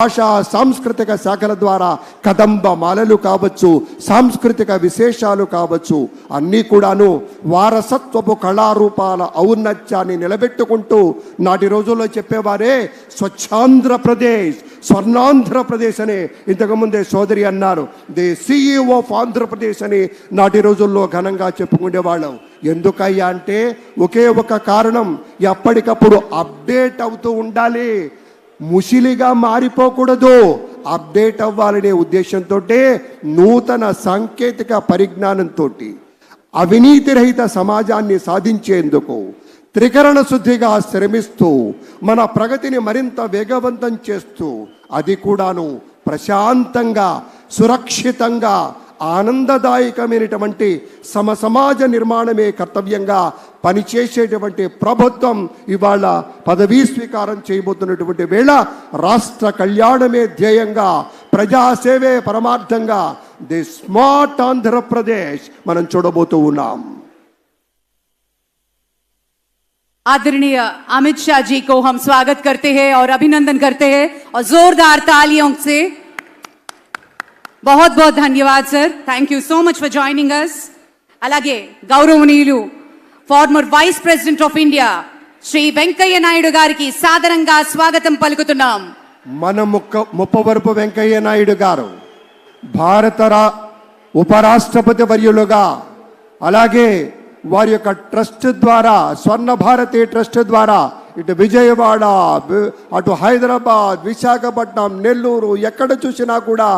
భాషా సాంస్కృతిక శాఖల ద్వారా కదంబ మాలలు కావచ్చు సాంస్కృతిక విశేషాలు కావచ్చు అన్నీ కూడాను వారసత్వపు కళారూపాల ఔన్నత్యాన్ని నిలబెట్టుకుంటూ నాటి రోజుల్లో చెప్పేవారే స్వచ్ఛాంధ్రప్రదేశ్ స్వర్ణాంధ్రప్రదేశ్ అని ఇంతకుముందే సోదరి అన్నారు. ది సిఇఓ ఆఫ్ ఆంధ్రప్రదేశ్ అని నాటి రోజుల్లో ఘనంగా చెప్పుకునేవాళ్ళం ఎందుకయ్యా అంటే ఒకే ఒక కారణం ఎప్పటికప్పుడు అప్డేట్ అవుతూ ఉండాలి. ముసిలిగా మారిపోకూడదు. అప్డేట్ అవ్వాలనే ఉద్దేశంతో నూతన సాంకేతిక పరిజ్ఞానంతో అవినీతి రహిత సమాజాన్ని సాధించేందుకు త్రికరణ శుద్ధిగా శ్రమిస్తూ మన ప్రగతిని మరింత వేగవంతం చేస్తూ అది కూడాను ప్రశాంతంగా సురక్షితంగా ఆనందదాయకమైనటువంటి సమ సమాజ నిర్మాణమే కర్తవ్యంగా పనిచేసేటువంటి ప్రభుత్వం ఇవాళ పదవీ స్వీకారం చేయబోతున్నటువంటి వేళ రాష్ట్ర కళ్యాణమే ధ్యేయంగా ప్రజాసేవే పరమార్థంగా ది స్మార్ట్ ఆంధ్రప్రదేశ్ మనం చూడబోతూ ఉన్నాం आदरणीय अमित शाह जी को हम स्वागत करते हैं और अभिनंदन करते हैं और जोरदार तालियों से బహుత్ బహుత్ ధన్యవాద్ sir thank you so much for joining us అలాగే గౌరవనీయులు former vice president of India Shri Venkaiah Naidu గారికి సాదరంగా స్వాగతం పలుకుతున్నాం. మన ముక్క ముప్పవరపు వెంకయ్య నాయుడు గారు భారత రా ఉపరాష్ట్రపతి వర్యులుగా అలాగే వారి యొక్క ట్రస్ట్ ద్వారా స్వర్ణ భారతి ట్రస్ట్ ద్వారా ఇటు విజయవాడ వి- అటు హైదరాబాద్ విశాఖపట్నం నెల్లూరు ఎక్కడ చూసినా కూడా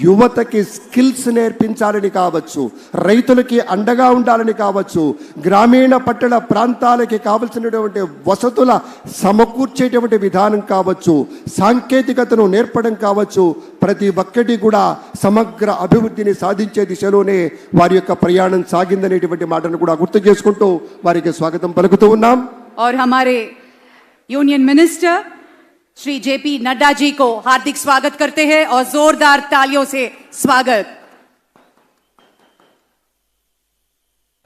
యువతకి స్కిల్స్ నేర్పించాలని కావచ్చు రైతులకి అండగా ఉండాలని కావచ్చు గ్రామీణ పట్టణ ప్రాంతాలకి కావలసినటువంటి వసతుల సమకూర్చేటువంటి విధానం కావచ్చు సాంకేతికతను నేర్పడం కావచ్చు ప్రతి ఒక్కటి కూడా సమగ్ర అభివృద్ధిని సాధించే దిశలోనే వారి యొక్క ప్రయాణం సాగిందనేటువంటి మాటను కూడా గుర్తు చేసుకుంటూ వారికి స్వాగతం పలుకుతూ ఉన్నాం और हमारे union minister Shri JP Nadda ji को हार्दिक स्वागत करते हैं और जोरदार तालियों से स्वागत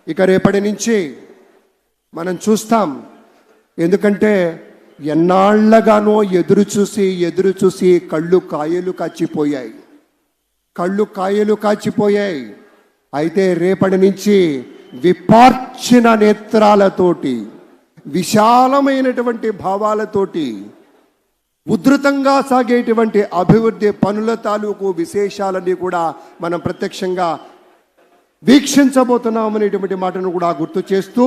ఇక రేపటి నుంచి మనం చూస్తాం ఎందుకంటే ఎన్నాళ్లగానో ఎదురు చూసి ఎదురు చూసి కళ్ళు కాయలు కాచిపోయాయి కళ్ళు కాయలు కాచిపోయాయి అయితే రేపటి నుంచి విపార్చిన నేత్రాలతోటి విశాలమైనటువంటి భావాలతోటి ఉధృతంగా సాగేటువంటి అభివృద్ధి పనుల తాలూకు విశేషాలన్నీ కూడా మనం ప్రత్యక్షంగా వీక్షించబోతున్నాం అనేటువంటి మాటను కూడా గుర్తు చేస్తూ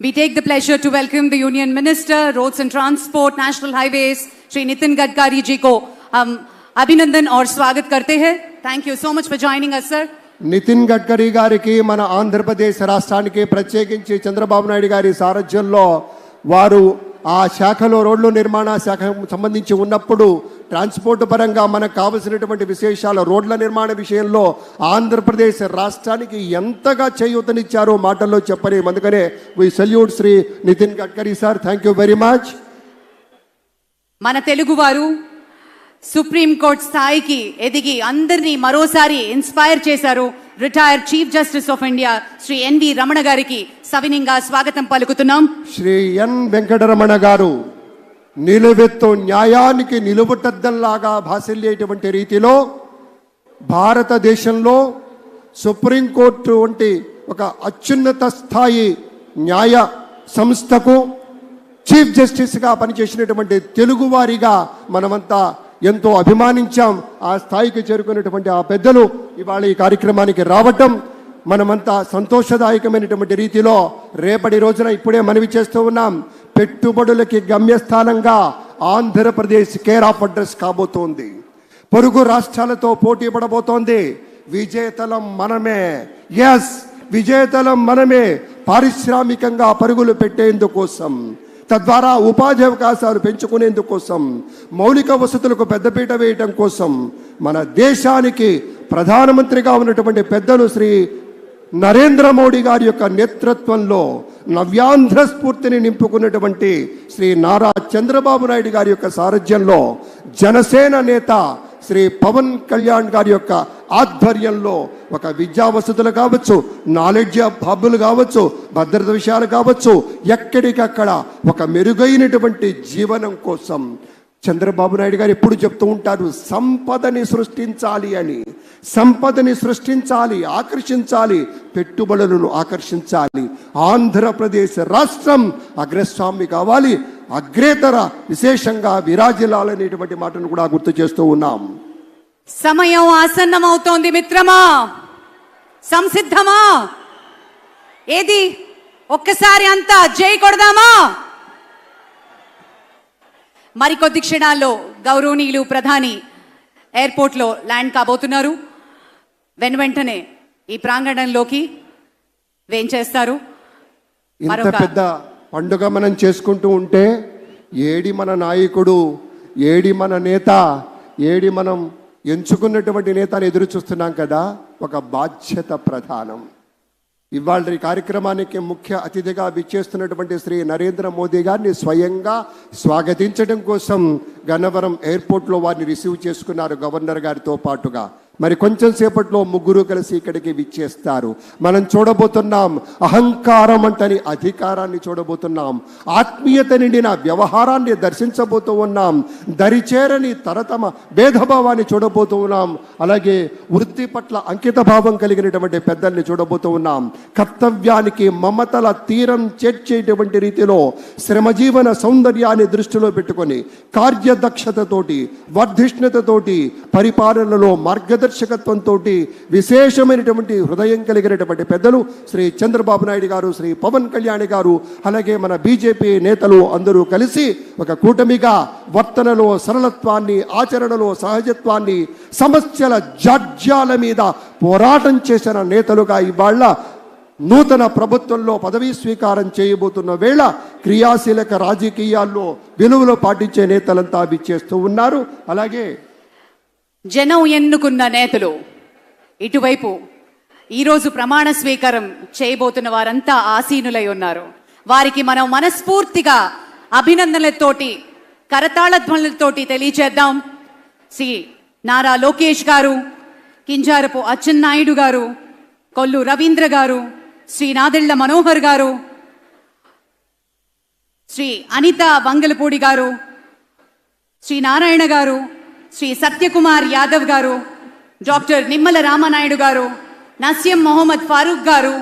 We take the pleasure to welcome the Union Minister, Roads and Transport, National Highways, Shri Nitin Gadkari ji को हम अभिनंदन और स्वागत करते हैं thank you so much for joining us sir Nitin Gadkari గారికి మన ఆంధ్రప్రదేశ్ రాష్ట్రానికి ప్రత్యేకించి చంద్రబాబు నాయుడు గారి సారథ్యంలో వారు ఆ శాఖలో రోడ్లు నిర్మాణ శాఖ సంబంధించి ఉన్నప్పుడు ట్రాన్స్పోర్ట్ పరంగా మనకు కావలసినటువంటి విశేషాలు రోడ్ల నిర్మాణ విషయంలో ఆంధ్రప్రదేశ్ రాష్ట్రానికి ఎంతగా చేయూతనిచ్చారో మాటల్లో చెప్పలేము. అందుకనే we salute Shri Nitin Gadkari sir thank you very much మన తెలుగువారు సుప్రీంకోర్టు స్థాయికి ఎదిగి అందరినీ మరోసారి ఇన్స్పైర్ చేశారు retired chief justice of India Shri NV Ramana గారికి సవినింగా స్వాగతం పలుకుతున్నాం. శ్రీ ఎన్ వెంకటరమణ గారు నిలువెత్తు న్యాయానికి నిలువుటద్దల్లాగా భాసిల్లేటువంటి రీతిలో భారతదేశంలో సుప్రీంకోర్టు వంటి ఒక అత్యున్నత స్థాయి న్యాయ సంస్థకు చీఫ్ జస్టిస్గా పనిచేసినటువంటి తెలుగువారిగా మనమంతా ఎంతో అభిమానించాం ఆ స్థాయికి చేరుకున్నటువంటి ఆ పెద్దలు ఇవాళ ఈ కార్యక్రమానికి రావటం మనమంతా సంతోషదాయకమైనటువంటి రీతిలో రేపటి రోజున ఇప్పుడే మనవి చేస్తూ ఉన్నాం. పెట్టుబడులకి గమ్యస్థానంగా ఆంధ్రప్రదేశ్ కేర్ ఆఫ్ అడ్రస్ కాబోతోంది. పొరుగు రాష్ట్రాలతో పోటీ పడబోతోంది. విజేతలం మనమే. ఎస్ విజేతలం మనమే. పారిశ్రామికంగా పరుగులు పెట్టేందుకోసం. తద్వారా ఉపాధి అవకాశాలు పెంచుకునేందుకోసం మౌలిక వసతులకు పెద్దపీట వేయటం కోసం మన దేశానికి ప్రధానమంత్రిగా ఉన్నటువంటి పెద్దలు శ్రీ నరేంద్ర మోడీ గారి యొక్క నేతృత్వంలో నవ్యాంధ్ర స్ఫూర్తిని నింపుకున్నటువంటి శ్రీ నారా చంద్రబాబు నాయుడు గారి యొక్క సారథ్యంలో జనసేన నేత శ్రీ పవన్ కళ్యాణ్ గారి యొక్క ఆధ్వర్యంలో ఒక విద్యా వసతులు కావచ్చు నాలెడ్జ్ హబ్బులు కావచ్చు భద్రత విషయాలు కావచ్చు ఎక్కడికక్కడ ఒక మెరుగైనటువంటి జీవనం కోసం చంద్రబాబు నాయుడు గారు ఎప్పుడు చెప్తూ ఉంటారు సంపదని సృష్టించాలి అని. సంపదని సృష్టించాలి ఆకర్షించాలి పెట్టుబడులను ఆకర్షించాలి. ఆంధ్రప్రదేశ్ రాష్ట్రం అగ్రస్వామి కావాలి అగ్రేతర విశేషంగా విరాజిల్లాలనేటువంటి మాటను కూడా గుర్తు చేస్తూ ఉన్నాం. సమయం ఆసన్నమవుతోంది మిత్రమా. సంసిద్ధమా. ఏది? ఒక్కసారి అంతా జై కొడదామా. మరికొద్ది క్షణాల్లో గౌరవనీయులు ప్రధాని ఎయిర్పోర్ట్లో ల్యాండ్ కాబోతున్నారు. వెను వెంటనే ఈ ప్రాంగణంలోకి వేంచేస్తారు ఇంత పెద్ద పండుగ మనం చేసుకుంటూ ఉంటే ఏడి మన నాయకుడు ఏడి మన నేత ఏడి మనం ఎంచుకున్నటువంటి నేతను ఎదురు చూస్తున్నాం కదా ఒక బాధ్యత ప్రధానం. ఇవాళ ఈ కార్యక్రమానికి ముఖ్య అతిథిగా విచ్చేస్తున్నటువంటి శ్రీ నరేంద్ర మోదీ గారిని స్వయంగా స్వాగతించడం కోసం గన్నవరం ఎయిర్పోర్ట్లో వారిని రిసీవ్ చేసుకున్నారు గవర్నర్ గారితో పాటుగా. మరి కొంచెం సేపట్లో ముగ్గురు కలిసి ఇక్కడికి విచ్చేస్తారు. మనం చూడబోతున్నాం అహంకారం అంటని అధికారాన్ని చూడబోతున్నాం. ఆత్మీయత నిండిన వ్యవహారాన్ని దర్శించబోతూ ఉన్నాం. దరిచేరని తరతమ భేదభావాన్ని చూడబోతూ ఉన్నాం. అలాగే వృత్తి పట్ల అంకిత భావం కలిగినటువంటి పెద్దల్ని చూడబోతూ ఉన్నాం. కర్తవ్యానికి మమతల తీరం చేర్చేటువంటి రీతిలో శ్రమజీవన సౌందర్యాన్ని దృష్టిలో పెట్టుకొని కార్యదక్షతతోటి వర్ధిష్ణతతోటి పరిపాలనలో మార్గ మార్గదర్శకత్వంతో విశేషమైనటువంటి హృదయం కలిగినటువంటి పెద్దలు శ్రీ చంద్రబాబు నాయుడు గారు శ్రీ పవన్ కళ్యాణ్ గారు అలాగే మన బీజేపీ నేతలు అందరూ కలిసి ఒక కూటమిగా వర్తనలో సరళత్వాన్ని ఆచరణలో సహజత్వాన్ని సమస్యల జాడ్యాల మీద పోరాటం చేసిన నేతలుగా ఇవాళ నూతన ప్రభుత్వంలో పదవీ స్వీకారం చేయబోతున్న వేళ క్రియాశీలక రాజకీయాల్లో విలువలు పాటించే నేతలంతా విచ్చేస్తూ ఉన్నారు. అలాగే జనం ఎన్నుకున్న నేతలు. ఇటువైపు ఈరోజు ప్రమాణ స్వీకారం చేయబోతున్న వారంతా ఆసీనులై ఉన్నారు. వారికి మనం మనస్ఫూర్తిగా అభినందనలతోటి కరతాళధ్వనులతోటి తెలియచేద్దాం. శ్రీ నారా లోకేష్ గారు కింజారపు అచ్చెన్నాయుడు గారు కొల్లు రవీంద్ర గారు శ్రీ నాదెళ్ళ మనోహర్ గారు శ్రీ అనిత వంగలపూడి గారు శ్రీ నారాయణ గారు శ్రీ సత్యకుమార్ యాదవ్ గారు డాక్టర్ నిమ్మల రామనాయుడు గారు నస్యం మొహమ్మద్ ఫారూక్ గారు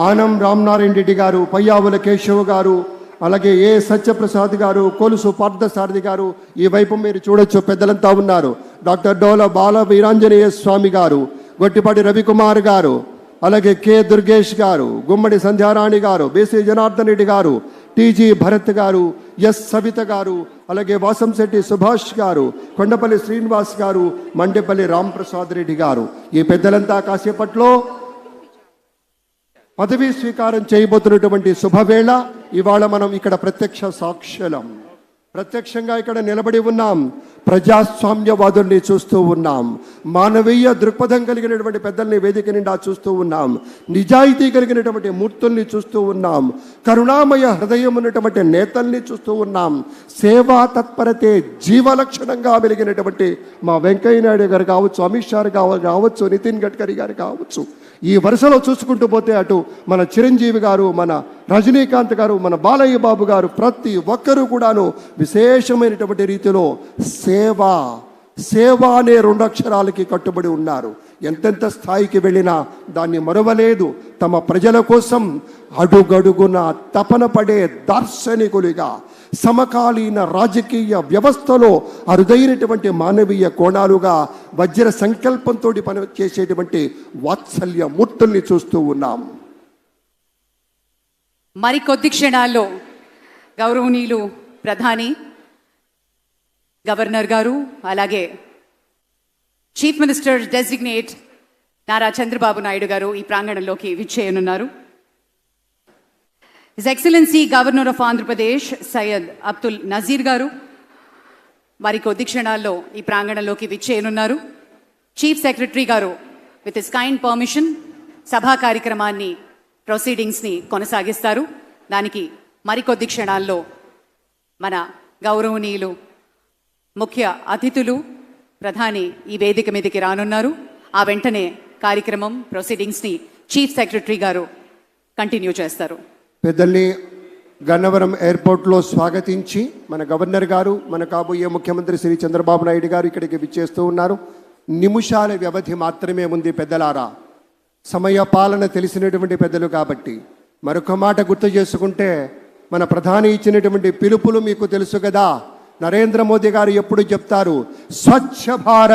ఆనం రామనారాయణ రెడ్డి గారు పయ్యావుల కేశవ్ గారు అలాగే ఏ సత్యప్రసాద్ గారు కొలుసు పార్థసారథి గారు ఈ వైపు మీరు చూడొచ్చు పెద్దలంతా ఉన్నారు. డాక్టర్ డోల బాల వీరాంజనేయ స్వామి గారు గొట్టిపాటి రవికుమార్ గారు అలాగే కె దుర్గేష్ గారు గుమ్మడి సంధ్యారాణి గారు బీసీ జనార్దన్ రెడ్డి గారు టీజీ భరత్ గారు ఎస్ సవిత గారు అలాగే వాసంశెట్టి సుభాష్ గారు కొండపల్లి శ్రీనివాస్ గారు మండేపల్లి రాంప్రసాద్ రెడ్డి గారు. ఈ పెద్దలంతా కాసేపట్లో పదవీ స్వీకారం చేయబోతున్నటువంటి శుభవేళ. ఇవాళ మనం ఇక్కడ ప్రత్యక్ష సాక్షులం ప్రత్యక్షంగా ఇక్కడ నిలబడి ఉన్నాం. ప్రజాస్వామ్యవాదుల్ని చూస్తూ ఉన్నాం. మానవీయ దృక్పథం కలిగినటువంటి పెద్దల్ని వేదిక నిండా చూస్తూ ఉన్నాం. నిజాయితీ కలిగినటువంటి మూర్తుల్ని చూస్తూ ఉన్నాం. కరుణామయ హృదయం ఉన్నటువంటి నేతల్ని చూస్తూ ఉన్నాం. సేవా తత్పరతే జీవలక్షణంగా వెలిగినటువంటి మా వెంకయ్య నాయుడు గారు కావచ్చు అమిత్ షా గారు కావచ్చు నితిన్ గడ్కరీ గారు కావచ్చు. ఈ వరుసలో చూసుకుంటూ పోతే అటు మన చిరంజీవి గారు మన రజనీకాంత్ గారు మన బాలయ్య బాబు గారు ప్రతి ఒక్కరూ కూడాను విశేషమైనటువంటి రీతిలో సేవ సేవ అనే రెండు అక్షరాలకి కట్టుబడి ఉన్నారు. ఎంతెంత స్థాయికి వెళ్ళినా దాన్ని మరవలేదు. తమ ప్రజల కోసం అడుగడుగున తపన పడే దార్శనికులుగా సమకాలీన రాజకీయ వ్యవస్థలో అరుదైనటువంటి మానవీయ కోణాలుగా వజ్ర సంకల్పంతో పని చేసేటువంటి వాత్సల్య మూర్తుల్ని చూస్తూ ఉన్నాం. మరికొద్ది క్షణాల్లో గౌరవనీయులు ప్రధాని గవర్నర్ గారు అలాగే chief minister designate Nara Chandrababu Naidu garu ఈ ప్రాంగణంలోకి విచ్చేయనున్నారు. His excellency governor of Andhra Pradesh Syed Abdul Nazeer garu మరి కొద్ది క్షణాల్లో ఈ ప్రాంగణంలోకి విచ్చేయనున్నారు. Chief secretary garu with his kind permission సభా కార్యక్రమాన్ని ప్రొసీడింగ్స్ని కొనసాగిస్తారు. దానికి మరికొద్ది క్షణాల్లో మన గౌరవనీయులు ముఖ్య అతిథులు ప్రధాని ఈ వేదిక మీదకి రానున్నారు. ఆ వెంటనే కార్యక్రమం ప్రొసీడింగ్స్ని చీఫ్ సెక్రటరీ గారు కంటిన్యూ చేస్తారు. పెద్దల్ని గన్నవరం ఎయిర్పోర్ట్లో స్వాగతించి మన గవర్నర్ గారు మన కాబోయే ముఖ్యమంత్రి శ్రీ చంద్రబాబు నాయుడు గారు ఇక్కడికి విచ్చేస్తూ ఉన్నారు. నిమిషాల వ్యవధి మాత్రమే ఉంది పెద్దలారా. సమయ పాలన తెలిసినటువంటి పెద్దలు కాబట్టి. మరొక మాట గుర్తు చేసుకుంటే మన ప్రధాని ఇచ్చినటువంటి పిలుపులు మీకు తెలుసు కదా. నరేంద్ర మోదీ గారు ఎప్పుడు చెప్తారు స్వచ్ఛ భారత్